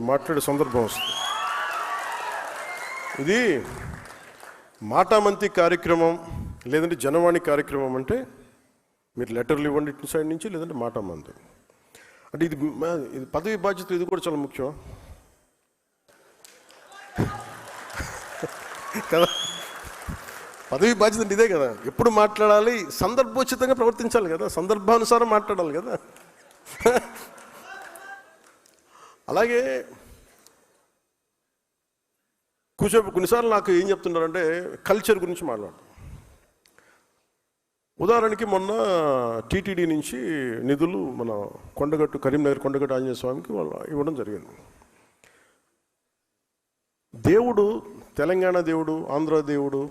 మాట్లాడే సందర్భం వస్తుంది. ఇది మాటామంతి కార్యక్రమం లేదంటే జనవాణి కార్యక్రమం అంటే మీరు లెటర్లు ఇవ్వండి ఇటు సైడ్ నుంచి లేదంటే మాటామంతి. అంటే ఇది ఇది పదవి బాధ్యత ఇది కూడా చాలా ముఖ్యం. కదా? పదవి బాధ్యత అంటే ఇదే కదా. ఎప్పుడు మాట్లాడాలి సందర్భోచితంగా ప్రవర్తించాలి కదా. సందర్భానుసారం మాట్లాడాలి కదా. అలాగే కూర్చో కొన్నిసార్లు నాకు ఏం చెప్తున్నారంటే కల్చర్ గురించి మాట్లాడతాం. ఉదాహరణకి మొన్న టీటీడీ నుంచి నిధులు మన కొండగట్టు కరీంనగర్ కొండగట్టు ఆంజనేయ స్వామికి వాళ్ళు ఇవ్వడం జరిగింది. దేవుడు తెలంగాణ దేవుడు ఆంధ్ర దేవుడు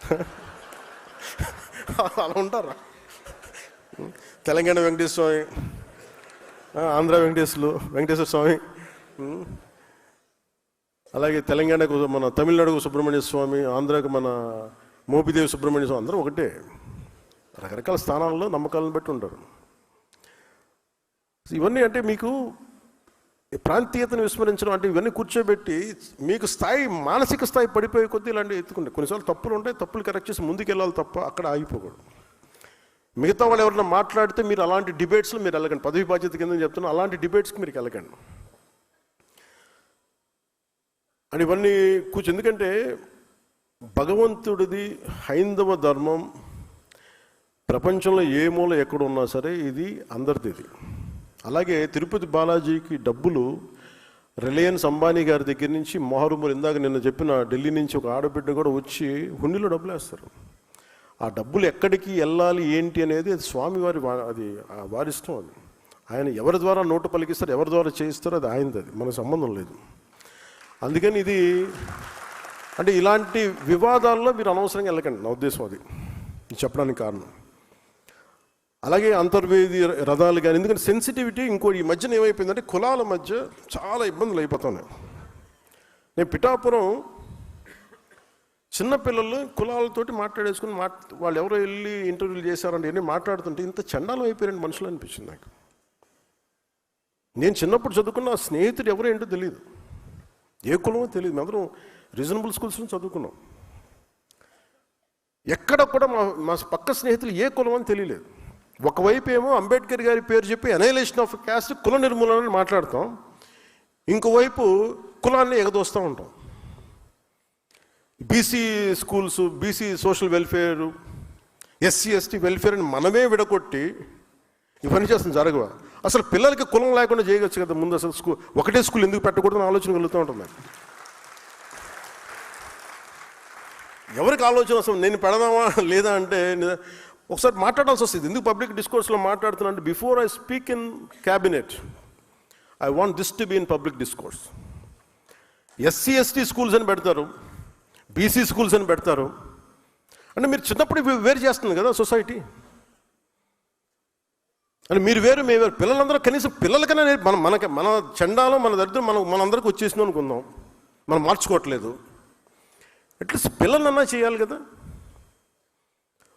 అలా ఉంటారా? తెలంగాణ వెంకటేశ్వర స్వామి ఆంధ్ర వెంకటేశ్వరులు వెంకటేశ్వర స్వామి. అలాగే తెలంగాణకు మన తమిళనాడుకు సుబ్రహ్మణ్య స్వామి ఆంధ్రాకు మన మోపిదేవి సుబ్రహ్మణ్య స్వామి అందరూ ఒకటే. రకరకాల స్థానాల్లో నమ్మకాలను బట్టి ఉంటారు. ఇవన్నీ అంటే మీకు ఈ ప్రాంతీయతను విస్మరించడం అంటే ఇవన్నీ కూర్చోబెట్టి మీకు స్థాయి మానసిక స్థాయి పడిపోయే కొద్దీ ఇలాంటివి ఎత్తుకుంటాయి. కొన్నిసార్లు తప్పులు ఉంటాయి తప్పులు కరెక్ట్ చేసి ముందుకెళ్ళాలి తప్ప అక్కడ ఆగిపోకూడదు. మిగతా వాళ్ళు ఎవరైనా మాట్లాడితే మీరు అలాంటి డిబేట్స్లో మీరు వెళ్ళకండి. పదవి బాధ్యత కింద చెప్తున్నా అలాంటి డిబేట్స్కి మీరు వెళ్ళకండి. అని ఇవన్నీ కూర్చో ఎందుకంటే భగవంతుడిది హైందవ ధర్మం ప్రపంచంలో ఏ మూల ఎక్కడ ఉన్నా సరే ఇది అందరిది ఇది అలాగే తిరుపతి బాలాజీకి డబ్బులు రిలయన్స్ అంబానీ గారి దగ్గర నుంచి మొహరుమూరు ఇందాక నిన్న చెప్పిన ఢిల్లీ నుంచి ఒక ఆడబిడ్డ కూడా వచ్చి హుండీలో డబ్బులు వేస్తారు. ఆ డబ్బులు ఎక్కడికి వెళ్ళాలి ఏంటి అనేది అది స్వామివారి అది వారిష్టం అది. ఆయన ఎవరి ద్వారా నోటు పలికిస్తారు ఎవరి ద్వారా చేయిస్తారో అది ఆయనది అది మనకు సంబంధం లేదు. అందుకని ఇది అంటే ఇలాంటి వివాదాల్లో మీరు అనవసరంగా వెళ్ళకండి నా ఉద్దేశం అది. చెప్పడానికి కారణం. అలాగే అంతర్వేది రథాలు కానీ ఎందుకంటే సెన్సిటివిటీ ఇంకో ఈ మధ్యన ఏమైపోయిందంటే కులాల మధ్య చాలా ఇబ్బందులు అయిపోతున్నాయి. నేను పిఠాపురం చిన్నపిల్లలు కులాలతోటి మాట్లాడేసుకుని మాట్ వాళ్ళు ఎవరో వెళ్ళి ఇంటర్వ్యూలు చేశారంటే ఇవన్నీ మాట్లాడుతుంటే ఇంత చండాలం అయిపోయారండి మనుషులు అనిపించింది నాకు. నేను చిన్నప్పుడు చదువుకున్న స్నేహితుడు ఎవరో ఏంటో తెలియదు ఏ కులమో తెలియదు మేమందరం రీజనబుల్ స్కూల్స్లో చదువుకున్నాం. ఎక్కడ కూడా మా మా పక్క స్నేహితులు ఏ కులం అని తెలియలేదు. ఒకవైపు ఏమో అంబేద్కర్ గారి పేరు చెప్పి అనైలేషన్ ఆఫ్ క్యాస్ట్ కుల నిర్మూలన అని మాట్లాడతాం. ఇంకోవైపు కులాన్ని ఎగదోస్తూ ఉంటాం. BC schools BC social welfare SC ST welfare అని మనమే విడగొట్టి ఇవన్నీ చేస్తుంది జరగవా? అసలు పిల్లలకి కులం లేకుండా చేయవచ్చు కదా ముందు అసలు స్కూల్ ఒకటే స్కూల్ ఎందుకు పెట్టకూడదని ఆలోచన కలుగుతూ ఉంటుంది? ఎవరికి ఆలోచన అసలు నేను పెడదామా లేదా అంటే ఒకసారి మాట్లాడాల్సి వస్తుంది. ఎందుకు పబ్లిక్ డిస్కోర్స్లో మాట్లాడుతున్నా అంటే before I speak in cabinet I want this to be in public discourse SC ST schools అని పెడతారు. బీసీ స్కూల్స్ అని పెడతారు. అంటే మీరు చిన్నప్పుడు ఇవి వేరు చేస్తుంది కదా సొసైటీ. అంటే మీరు వేరు మేము వేరు. పిల్లలందరూ కనీసం పిల్లలకైనా మన మనకి మన చెండాలో మన దరిద్రం మనం మనందరికీ వచ్చేసింది అనుకుందాం. మనం మార్చుకోవట్లేదు. అట్లీస్ట్ పిల్లలన్నా చేయాలి కదా.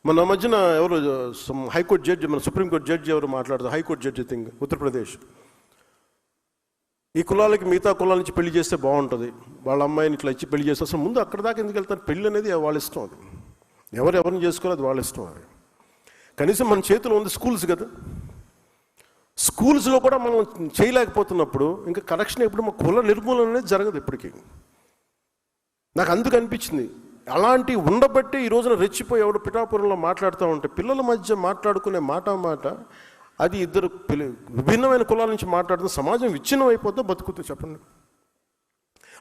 మన మధ్యన ఎవరు హైకోర్టు జడ్జి మన సుప్రీంకోర్టు జడ్జి ఎవరు మాట్లాడుతారు? High court judge thing Uttar Pradesh. ఈ కులాలకి మిగతా కులాల నుంచి పెళ్ళి చేస్తే బాగుంటుంది. వాళ్ళ అమ్మాయిని ఇట్లా ఇచ్చి పెళ్ళి చేస్తే అసలు ముందు అక్కడ దాకా ఎందుకు వెళ్తారు? పెళ్ళి అనేది వాళ్ళ ఇష్టం అది. ఎవరు ఎవరిని చేసుకోవాలి అది వాళ్ళ ఇష్టం అది. కనీసం మన చేతిలో ఉంది స్కూల్స్ కదా. స్కూల్స్లో కూడా మనం చేయలేకపోతున్నప్పుడు ఇంకా కరెక్షన్ ఎప్పుడు మా కుల నిర్మూలన అనేది జరగదు ఇప్పటికీ. నాకు అందుకు అనిపించింది. అలాంటి ఉండబట్టి ఈ రోజున రెచ్చిపోయి ఎవడు పిఠాపురంలో మాట్లాడుతూ ఉంటే పిల్లల మధ్య మాట్లాడుకునే మాట మాట అది ఇద్దరు విభిన్నమైన కులాల నుంచి మాట్లాడుతున్న సమాజం విచ్ఛిన్నం అయిపోతే బతుకుతూ చెప్పండి.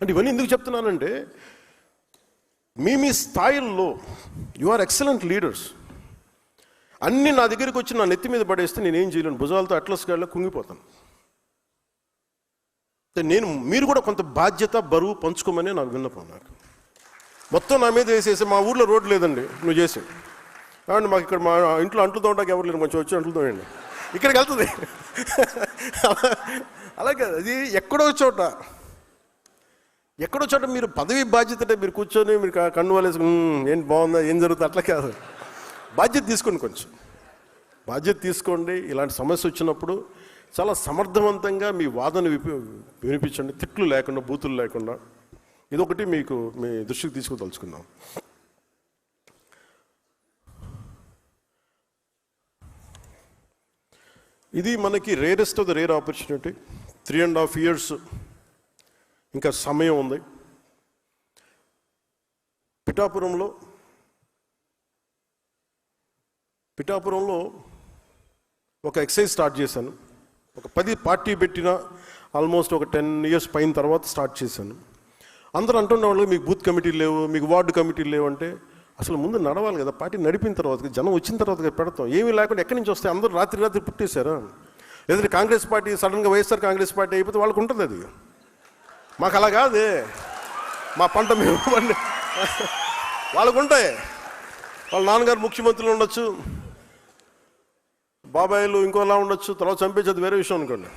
అంటే ఇవన్నీ ఎందుకు చెప్తున్నానంటే మీ మీ స్థాయిల్లో యు ఆర్ ఎక్సలెంట్ లీడర్స్ అన్నీ నా దగ్గరికి వచ్చి నా నెత్తి మీద పడేస్తే నేనేం చేయలేను. భుజాలతో అట్లస్ గాడిలో కుంగిపోతాను. నేను మీరు కూడా కొంత బాధ్యత బరువు పంచుకోమని నాకు విన్నపం నాకు. మొత్తం నా మీద వేసేసి మా ఊర్లో రోడ్డు లేదండి నువ్వు చేసి కాబట్టి మాకు ఇక్కడ మా ఇంట్లో అంట్లు తోటానికి ఎవరు లేరు? కొంచెం వచ్చి అంట్లు తోయండి ఇక్కడికి వెళ్తుంది. అలాగే అది ఎక్కడో చోట. ఎక్కడో చోట మీరు పదవి బాధ్యత అంటే మీరు కూర్చొని మీరు కన్ను వాళ్ళేసి ఏంటి బాగుందా ఏం జరుగుతుంది? అట్లా కాదు. బాధ్యత తీసుకోండి కొంచెం. బాధ్యత తీసుకోండి. ఇలాంటి సమస్య వచ్చినప్పుడు చాలా సమర్థవంతంగా మీ వాదన విపి వినిపించండి. తిట్లు లేకుండా బూతులు లేకుండా. ఇదొకటి మీకు మీ దృష్టికి తీసుకుదలుచుకుందాం ఇది మనకి rarest of the rare opportunity three and half years ఇంకా సమయం ఉంది. పిఠాపురంలో పిఠాపురంలో ఒక ఎక్సైజ్ స్టార్ట్ చేశాను. ఒక పది పార్టీ పెట్టిన ఆల్మోస్ట్ ఒక టెన్ ఇయర్స్ పైన తర్వాత స్టార్ట్ చేశాను. అందరూ అంటున్న వాళ్ళు మీకు బూత్ కమిటీలు లేవు మీకు వార్డు కమిటీలు లేవు అంటే అసలు ముందు నడవాలి కదా పార్టీ నడిపిన తర్వాత జనం వచ్చిన తర్వాత పెడతాం. ఏమీ లేకుండా ఎక్కడి నుంచి వస్తాయి అందరూ రాత్రి రాత్రి పుట్టేశారా. లేదంటే కాంగ్రెస్ పార్టీ సడన్గా వైఎస్ఆర్ కాంగ్రెస్ పార్టీ అయిపోతే వాళ్ళకు ఉంటుంది అది. మాకు అలా కాదే. మా పంట మేము పండి వాళ్ళకు ఉంటాయి. వాళ్ళ నాన్నగారు ముఖ్యమంత్రులు ఉండొచ్చు. బాబాయిలు ఇంకోలా ఉండొచ్చు. తర్వాత చంపేసేది వేరే విషయం అనుకోండి.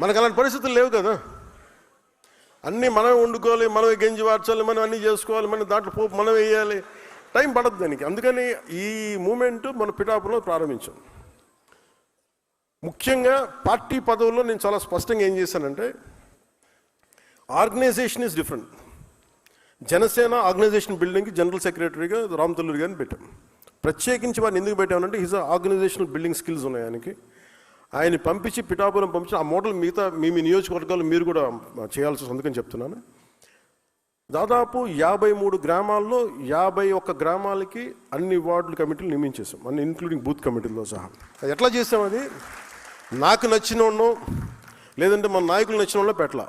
మనకు అలాంటి పరిస్థితులు లేవు కదా. అన్నీ మనమే వండుకోవాలి మనమే గెంజి వార్చాలి మనం అన్నీ చేసుకోవాలి మనం దాంట్లో పోపు మనం వేయాలి. టైం పడదు దానికి. అందుకని ఈ మూమెంట్ మన పిఠాపురంలో ప్రారంభించాం. ముఖ్యంగా పార్టీ పదవుల్లో నేను చాలా స్పష్టంగా ఏం చేశానంటే organization is different. Janasena organization బిల్డింగ్కి జనరల్ సెక్రటరీగా రామ్ తల్లూరి గారిని పెట్టాం. ప్రత్యేకించి వారిని ఎందుకు పెట్టామంటే హిజ్ ఆర్గనైజేషనల్ బిల్డింగ్ స్కిల్స్ ఉన్నాయి ఆయనకి. ఆయన పంపించి పిఠాపురం పంపించి ఆ మోడల్ మిగతా మీ మీ నియోజకవర్గాలు మీరు కూడా చేయాల్సి వస్తుంది అందుకని చెప్తున్నాను. దాదాపు యాభై మూడు గ్రామాల్లో యాభై ఒక్క గ్రామాలకి అన్ని వార్డుల కమిటీలు నియమించేసాం అన్ని ఇంక్లూడింగ్ బూత్ కమిటీల్లో సహా. అది ఎట్లా చేసాం అది? నాకు నచ్చిన లేదంటే మన నాయకులు నచ్చిన పెట్ల పెట్టలా.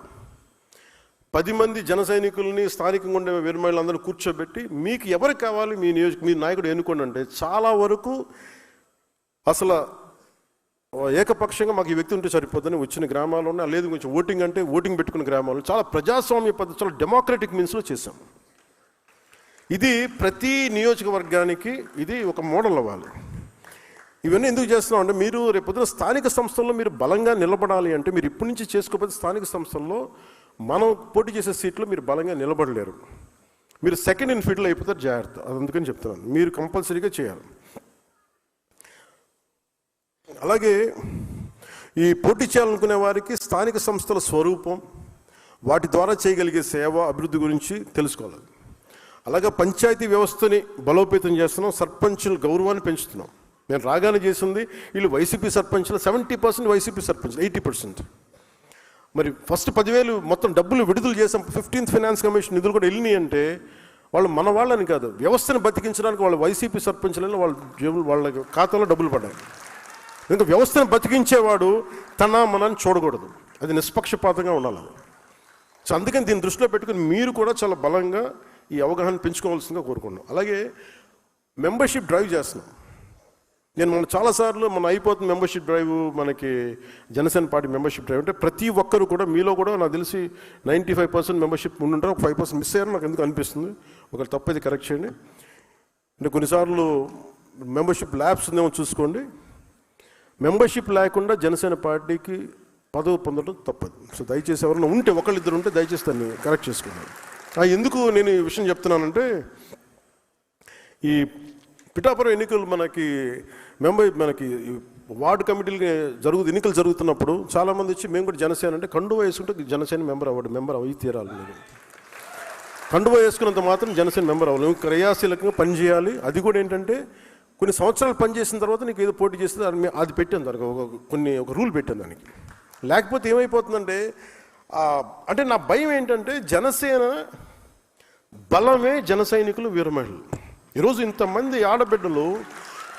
పది మంది జన సైనికుల్ని స్థానికంగా ఉండే వీరమహిళలందరూ కూర్చోబెట్టి మీకు ఎవరికి కావాలి మీ నియోజక మీ నాయకుడు ఎన్నుకోండి అంటే చాలా వరకు అసలు ఏకపక్షంగా మాకు ఈ వ్యక్తి ఉంటే సరిపోద్దని వచ్చిన గ్రామాల్లోనే లేదు కొంచెం ఓటింగ్ అంటే ఓటింగ్ పెట్టుకున్న గ్రామాలు చాలా ప్రజాస్వామ్య పద్ధతి చాలా డెమోక్రటిక్ మీన్స్లో చేశాం. ఇది ప్రతి నియోజకవర్గానికి ఇది ఒక మోడల్ అవ్వాలి. ఇవన్నీ ఎందుకు చేస్తున్నాం అంటే మీరు రేపొద్దున స్థానిక సంస్థల్లో మీరు బలంగా నిలబడాలి అంటే మీరు ఇప్పటి నుంచి చేసుకోకపోతే స్థానిక సంస్థల్లో మనం పోటీ చేసే సీట్లో మీరు బలంగా నిలబడలేరు. మీరు సెకండ్ ఇన్ ఫీల్డ్లో అయిపోతారు జాగ్రత్త. అది అందుకని చెప్తున్నాను. మీరు కంపల్సరీగా చేయాలి. అలాగే ఈ పోటీ చేయాలనుకునే వారికి స్థానిక సంస్థల స్వరూపం వాటి ద్వారా చేయగలిగే సేవ అభివృద్ధి గురించి తెలుసుకోవాలి. అలాగే పంచాయతీ వ్యవస్థని బలోపేతం చేస్తున్నాం సర్పంచుల గౌరవాన్ని పెంచుతున్నాం. నేను రాగానే చేసింది వీళ్ళు వైసీపీ సర్పంచ్లు seventy percent YCP sarpanch eighty percent. మరి ఫస్ట్ పదివేలు మొత్తం డబ్బులు విడుదల చేసాం ఫిఫ్టీన్త్ ఫైనాన్స్ కమిషన్ నిధులు కూడా వెళ్ళినాయి అంటే వాళ్ళు మన వాళ్ళని కాదు వ్యవస్థను బతికించడానికి వాళ్ళ వైసీపీ సర్పంచ్లను వాళ్ళ జేబులు వాళ్ళ ఖాతాలో డబ్బులు పడ్డాయి. ఇంకా వ్యవస్థను బతికించేవాడు తన మనల్ని చూడకూడదు. అది నిష్పక్షపాతంగా ఉండాలి సో అందుకని దీన్ని దృష్టిలో పెట్టుకుని మీరు కూడా చాలా బలంగా ఈ అవగాహన పెంచుకోవాల్సిందిగా కోరుకున్నాం అలాగే మెంబర్షిప్ డ్రైవ్ చేస్తున్నాం. నేను మనం చాలాసార్లు మన అయిపోతుంది మెంబర్షిప్ డ్రైవ్ మనకి జనసేన పార్టీ మెంబర్షిప్ డ్రైవ్ అంటే ప్రతి ఒక్కరు కూడా మీలో కూడా నాకు తెలిసి నైంటీ ఫైవ్ పర్సెంట్ మెంబర్షిప్ ఉండుంటారు ఒక ఫైవ్ పర్సెంట్ మిస్ అయ్యారు నాకు ఎందుకు అనిపిస్తుంది? ఒకవేళ తప్పది కరెక్ట్ చేయండి. అంటే కొన్నిసార్లు మెంబర్షిప్ ల్యాబ్స్ ఉందేమో చూసుకోండి. మెంబర్షిప్ లేకుండా జనసేన పార్టీకి పదవి పొందడం తప్పదు. సో దయచేసి ఎవరైనా ఉంటే ఒకళ్ళిద్దరు ఉంటే దయచేసి దాన్ని కరెక్ట్ చేసుకున్నాను ఎందుకు నేను ఈ విషయం చెప్తున్నానంటే ఈ పిఠాపురం ఎన్నికలు మనకి మెంబర్ మనకి ఈ వార్డు కమిటీలు జరుగు ఎన్నికలు జరుగుతున్నప్పుడు చాలామంది వచ్చి మేము కూడా జనసేన అంటే కండువ వేసుకుంటే జనసేన మెంబర్ అవ్వడు మెంబర్ అవి తీరాలి మీరు. కండువ వేసుకున్నంత మాత్రం జనసేన మెంబర్ అవ్వాలి క్రియాశీలకంగా పనిచేయాలి. అది కూడా ఏంటంటే కొన్ని సంవత్సరాలు పనిచేసిన తర్వాత నీకు ఏదో పోటీ చేస్తే దాని అది పెట్టాను దానికి ఒక కొన్ని ఒక రూల్ పెట్టాను దానికి. లేకపోతే ఏమైపోతుందంటే అంటే నా భయం ఏంటంటే జనసేన బలమే జన సైనికులు వీరమహిళలు. ఈరోజు ఇంతమంది ఆడబిడ్డలు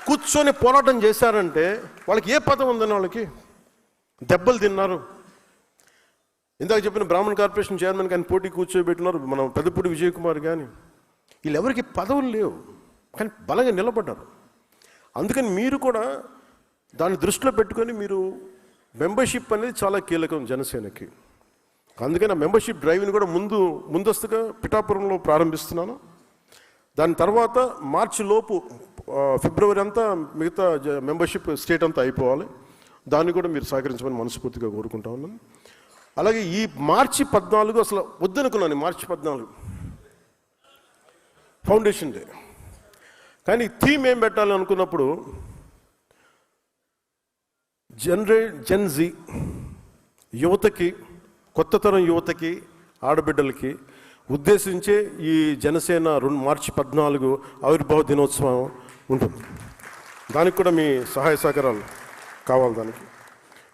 కూర్చొని పోరాటం చేశారంటే వాళ్ళకి ఏ పదం ఉందని వాళ్ళకి? దెబ్బలు తిన్నారు. ఇందాక చెప్పిన బ్రాహ్మణ్ కార్పొరేషన్ చైర్మన్ కానీ పోటీ కూర్చోబెట్టినారు మన పెద్దపూడి విజయ్ కుమార్ కానీ వీళ్ళెవరికి పదవులు లేవు కానీ బలంగా నిలబడ్డారు. అందుకని మీరు కూడా దాన్ని దృష్టిలో పెట్టుకొని మీరు మెంబర్షిప్ అనేది చాలా కీలకం జనసేనకి. అందుకని ఆ మెంబర్షిప్ డ్రైవ్ని కూడా ముందు ముందస్తుగా పిఠాపురంలో ప్రారంభిస్తున్నాను. దాని తర్వాత మార్చి లోపు ఫిబ్రవరి అంతా మిగతా జ- మెంబర్షిప్ స్టేట్ అంతా అయిపోవాలి. దాన్ని కూడా మీరు సహకరించమని మనస్ఫూర్తిగా కోరుకుంటా ఉన్నాను. అలాగే ఈ మార్చి పద్నాలుగు అసలు వద్దనుకున్నాను మార్చి పద్నాలుగు. Foundation day. కానీ థీమ్ ఏం పెట్టాలి అనుకున్నప్పుడు జనరే జెన్జీ యువతకి కొత్త తరం యువతకి ఆడబిడ్డలకి ఉద్దేశించే ఈ జనసేన రెండు మార్చి పద్నాలుగు ఆవిర్భావ దినోత్సవం ఉంటుంది. దానికి కూడా మీ సహాయ సహకారాలు కావాలి దానికి.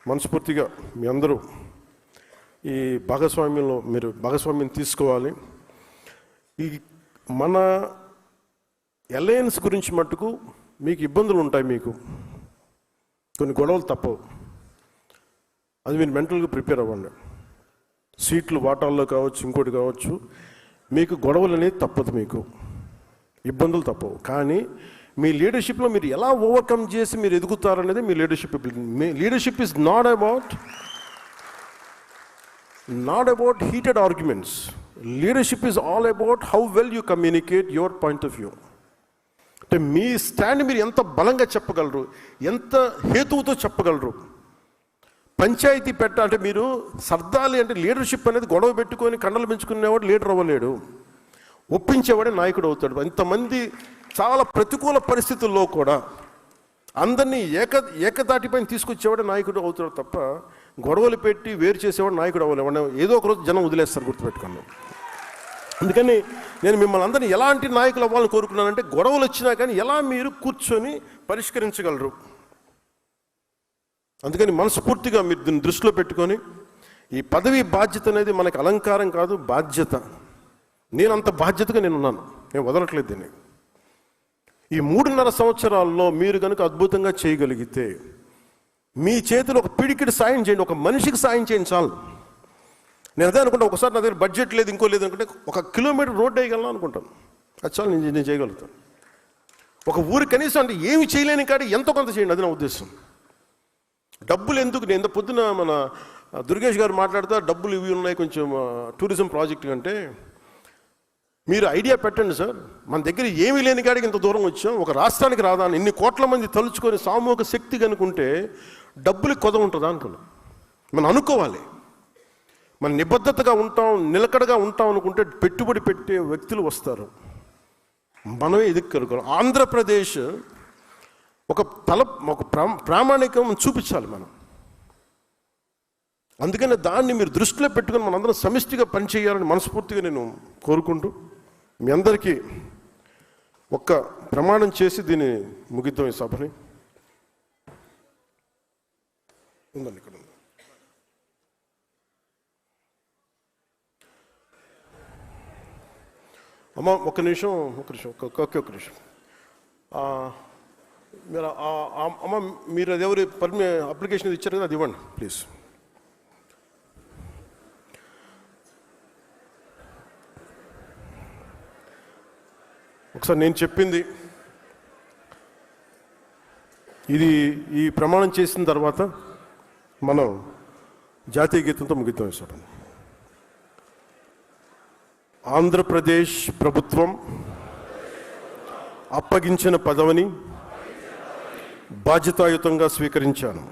మనస్ఫూర్తిగా మీ అందరూ ఈ భాగస్వామ్యంలో మీరు భాగస్వామ్యం తీసుకోవాలి. ఈ మన అలయన్స్ గురించి మట్టుకు మీకు ఇబ్బందులు ఉంటాయి మీకు. కొన్ని గొడవలు తప్పవు. అది మీరు మెంటల్గా ప్రిపేర్ అవ్వండి. సీట్లు వాటాల్లో కావచ్చు ఇంకోటి కావచ్చు మీకు గొడవలు అనేది తప్పదు మీకు. ఇబ్బందులు తప్పవు. కానీ మీ లీడర్షిప్లో మీరు ఎలా ఓవర్కమ్ చేసి మీరు ఎదుగుతారనేది మీ leadership me leadership is not about not about heated arguments. Leadership is all about how well you communicate your point of view. అంటే మీ స్టాండ్ మీరు ఎంత బలంగా చెప్పగలరు? ఎంత హేతువుతో చెప్పగలరు? పంచాయతీ పెట్ట అంటే మీరు సర్దాలి అంటే లీడర్షిప్ అనేది గొడవ పెట్టుకొని కండలు పెంచుకునేవాడు లీడర్ అవ్వలేడు. ఒప్పించేవాడే నాయకుడు అవుతాడు. ఇంతమంది చాలా ప్రతికూల పరిస్థితుల్లో కూడా అందరినీ ఏక ఏకదాటిపైన తీసుకొచ్చేవాడే నాయకుడు అవుతాడు తప్ప గొడవలు పెట్టి వేరు చేసేవాడు నాయకుడు అవ్వలేవాడు ఏదో ఒక రోజు జనం వదిలేస్తారు గుర్తుపెట్టుకున్నాం అందుకని నేను మిమ్మల్ని అందరినీ ఎలాంటి నాయకులు అవ్వాలని కోరుకున్నానంటే గొడవలు వచ్చినా కానీ ఎలా మీరు కూర్చొని పరిష్కరించగలరు? అందుకని మనస్ఫూర్తిగా మీరు దీన్ని దృష్టిలో పెట్టుకొని ఈ పదవి బాధ్యత అనేది మనకి అలంకారం కాదు బాధ్యత. నేను అంత బాధ్యతగా నేను ఉన్నాను నేను వదలట్లేదు దీన్ని. ఈ మూడున్నర సంవత్సరాల్లో మీరు కనుక అద్భుతంగా చేయగలిగితే మీ చేతిలో ఒక పిడికిడి సాయం చేయండి ఒక మనిషికి సాయం చేయించాలి నేను అదే అనుకుంటా ఒకసారి నా దగ్గర బడ్జెట్ లేదు ఇంకో లేదు అనుకుంటే ఒక కిలోమీటర్ రోడ్ వేయగలను అనుకుంటాను. అది చాలు నేను నేను చేయగలుగుతాను. ఒక ఊరు కనీసం అంటే ఏమి చేయలేని కాడి ఎంతో కొంత చేయండి అది నా ఉద్దేశం. డబ్బులు ఎందుకు? నేను ఇంత పొద్దున మన దుర్గేష్ గారు మాట్లాడుతా డబ్బులు ఇవి ఉన్నాయి కొంచెం టూరిజం ప్రాజెక్ట్ అంటే మీరు ఐడియా పెట్టండి సార్ మన దగ్గర ఏమీ లేని కాడికి ఇంత దూరం వచ్చాం ఒక రాష్ట్రానికి రాదా అని ఇన్ని కోట్ల మంది తలుచుకొని సామూహిక శక్తి కనుకుంటే డబ్బులకి కొద ఉంటుందా అనుకున్నాం. మనం అనుకోవాలి. మన నిబద్ధతగా ఉంటాం నిలకడగా ఉంటాం అనుకుంటే పెట్టుబడి పెట్టే వ్యక్తులు వస్తారు. మనమే ఎదుక్కరుకోవాలి ఆంధ్రప్రదేశ్ ఒక తల ఒక ప్రా- ప్రామాణికం చూపించాలి మనం. అందుకని దాన్ని మీరు దృష్టిలో పెట్టుకొని మనందరం సమిష్టిగా పనిచేయాలని మనస్ఫూర్తిగా నేను కోరుకుంటూ మీ అందరికీ ఒక్క ప్రమాణం చేసి దీన్ని ముగిద్దాం ఈ సభని. ఉందండి ఇక్కడ. అమ్మ ఒక్క నిమిషం ఒక నిమిషం ఒక్క ఒక నిమిషం. మీరు అమ్మ మీరు అది ఎవరు పర్మి అప్లికేషన్ ఇచ్చారు కదా అది ఇవ్వండి ప్లీజ్. ఒకసారి నేను చెప్పింది. ఇది ఈ ప్రమాణం చేసిన తర్వాత మనం జాతీయ గీతంతో ముగిద్దాం ఇస్తాం ఆంధ్రప్రదేశ్ ప్రభుత్వం అప్పగించిన పదవిని బాధ్యతాయుతంగా స్వీకరించాను.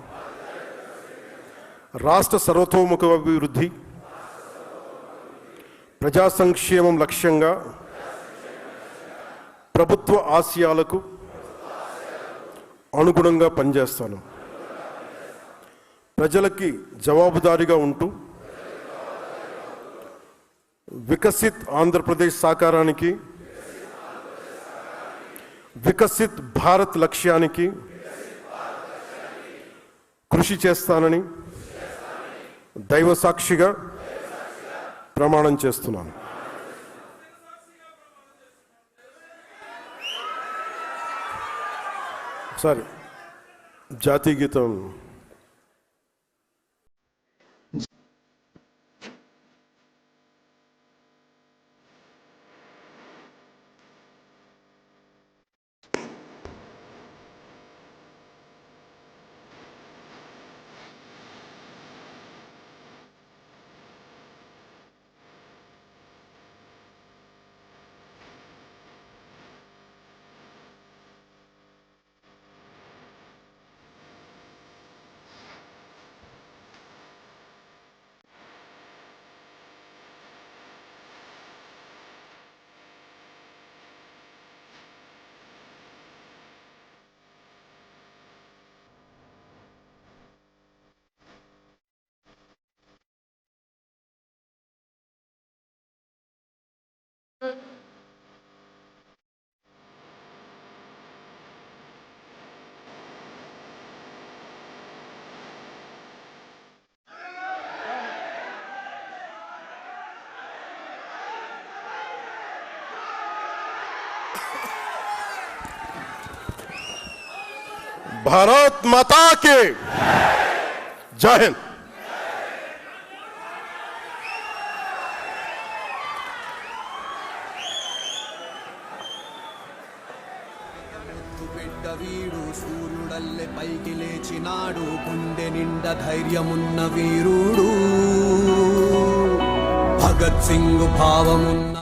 రాష్ట్ర సర్వతోముఖ అభివృద్ధి ప్రజా సంక్షేమం లక్ష్యంగా ప్రభుత్వ ఆశయాలకు అనుగుణంగా పనిచేస్తాను. ప్రజలకి జవాబుదారీగా ఉంటూ వికసిత్ ఆంధ్రప్రదేశ్ సాకారానికి వికసిత్ భారత్ లక్ష్యానికి కృషి చేస్తానని దైవ సాక్షిగా ప్రమాణం చేస్తున్నాను. సారీ జాతీయ గీతం भारत माता के जय हिंद। ధైర్యమున్న వీరుడు. భగత్ సింగ్ భావమున్న